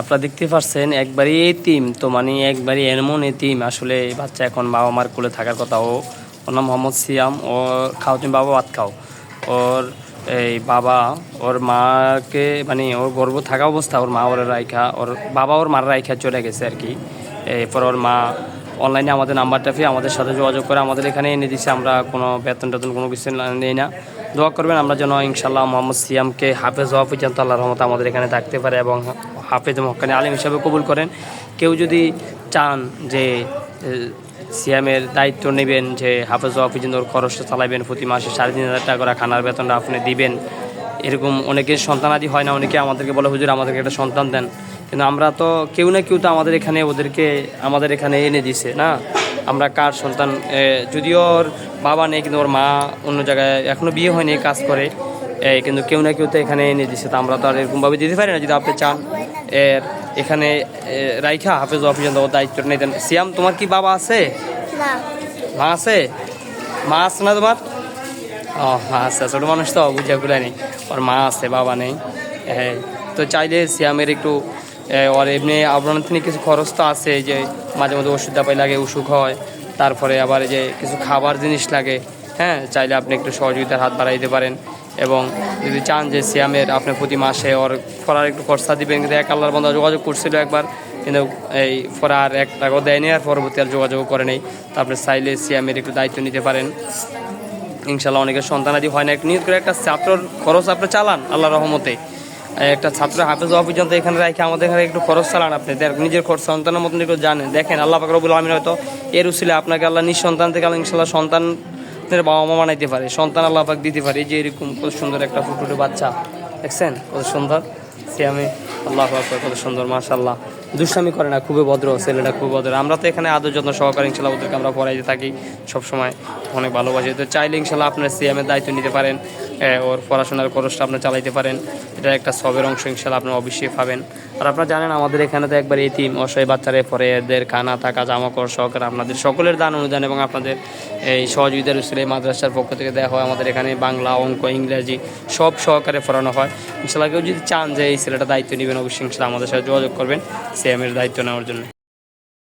আপনারা দেখতে পাচ্ছেন একবারই এতিম তো মানে একবারই এমন এতিম আসলে বাচ্চা এখন বাবা মার কোলে থাকার কথা। ও, ওর নাম মোহাম্মদ সিয়াম, ও খাও, তুমি বাবা ভাত খাও। ওর এই বাবা, ওর মাকে মানে ওর গর্ব থাকা অবস্থা। ওর মা ওর রাইখা, ওর বাবা ওর মার রাইখা চলে গেছে আর কি। এরপর ওর মা অনলাইনে আমাদের নাম্বারটা পেয়ে আমাদের সাথে যোগাযোগ করে আমাদের এখানে এনে দিচ্ছে আমরা কোনো বেতন টেতন কোনো কিছু নেই না। দোয়া করবেন, আমরা যেন ইনশাল্লাহ মোহাম্মদ সিয়ামকে হাফেজ হওয়া পর্যন্ত আল্লাহ রহমত আমাদের এখানে থাকতে পারে এবং হাফেজ মক্কানি আলিম হিসাবে কবুল করেন। কেউ যদি চান যে সিয়ামের দায়িত্ব নেবেন যে হাফেজ হওয়া পর্যন্ত ওর খরচটা চালাবেন, প্রতি মাসে সাড়ে তিন হাজার টাকা করে খানার বেতনটা আপনি দিবেন, এরকম অনেকের সন্তানাদি হয় না, অনেকে আমাদেরকে বলে, হুজুর, আমাদেরকে একটা সন্তান দেন। কিন্তু আমরা তো কেউ না কেউ তো আমাদের এখানে ওদেরকে আমাদের এখানে এনে দিছে না? আমরা কার সন্তান? যদিও ওর বাবা নেই কিন্তু ওর মা অন্য জায়গায় এখনও বিয়ে হয়নি কাজ করে। কিন্তু কেউ না কেউ তো এখানে এনে দিছে তো আমরা তো আর এরকমভাবে দিতে পারি না যদি আপনি চান। এর এখানে রাইখা হাফেজ অফিস ওর দায়িত্ব নিতেন সিয়াম তোমার কি বাবা আছে? মা আছে? মা আছে না তোমার? ও মা আছে ছোটো মানুষ তো বুঝা গুলা নেই। ওর মা আছে বাবা নেই। হ্যাঁ তো চাইলে সিয়ামের একটু ওর এমনি আপনার থেকে কিছু খরচ তো আছে যে মাঝে মাঝে ওষুধ দাপাই লাগে, অসুখ হয়, তারপরে আবার যে কিছু খাবার জিনিস লাগে হ্যাঁ চাইলে আপনি একটু সহযোগিতার হাত বাড়াইতে পারেন এবং যদি চান যে সিয়ামের আপনি প্রতি মাসে ওর ফরার একটু খরচা দিবেন, কিন্তু এক আল্লাহর বন্ধা যোগাযোগ করছিল একবার, কিন্তু এই ফরার এক টাকাও দেয়নি আর পরবর্তী আর যোগাযোগ করে নেই। তো আপনি চাইলে সিয়ামের একটু দায়িত্ব নিতে পারেন। ইনশাল্লাহ অনেকের সন্তানাদি হয় না। একটু নিয়ত করে একটা ছাত্রর খরচ আপনি চালান আল্লাহ রহমতে। একটা ছাত্র হাফেজ হওয়া পর্যন্ত এখানে রেখে আমাদের এখানে একটু খরচ চালান আপনি। নিজের খরচ সন্তানের মতন একটু জানেন। দেখেন, আল্লাহ পাক রবুল আলমিন হয়তো এর উচিলে আপনাকে আল্লাহ নিঃসন্তান থেকে আল্লাহ ইনশাল্লাহ সন্তানের বাবা মা বানাইতে পারে। সন্তান আল্লাহ পাক দিতে পারে। যে এরকম কত সুন্দর একটা ফুটুটে বাচ্চা, দেখছেন? কত সুন্দর। সে আমি আল্লাহ কত সুন্দর মাশাল্লাহ দুষ্টামি করে না, খুবই ভদ্র, ছেলেটা খুবই ভদ্র। আমরা তো এখানে আদর যত্ন সহকারে ইনশাল্লাহ ওদেরকে আমরা পড়াইতে থাকি। সবসময় অনেক ভালোবাসি। তো চাইলে ইনশাল্লাহ আপনার সিএমের দায়িত্ব নিতে পারেন। ওর পড়াশোনার খরচটা আপনি চালাইতে পারেন। এটা একটা সবের অংশ ইনশাল্লাহ আপনি অবশ্যই পাবেন। আর আপনারা জানেন, আমাদের এখানে তো একবার এতিম অসহায় বাচ্চারা পরে এদের খানা থাকা জামা কাপড় সহকারে আপনাদের সকলের দান অনুদান এবং আপনাদের এই সহযোগিতার উচিলে মাদ্রাসার পক্ষ থেকে দেওয়া হয়। আমাদের এখানে বাংলা, অঙ্ক, ইংরেজি সব সহকারে পড়ানো হয়। ইনশাল্লাহ কেউ যদি চান যে এই ছেলেটা দায়িত্ব নেবেন, অবশ্যই ইনশাল্লাহ আমাদের সাথে যোগাযোগ করবেন। সিএমের দায়িত্ব নেওয়ার জন্য।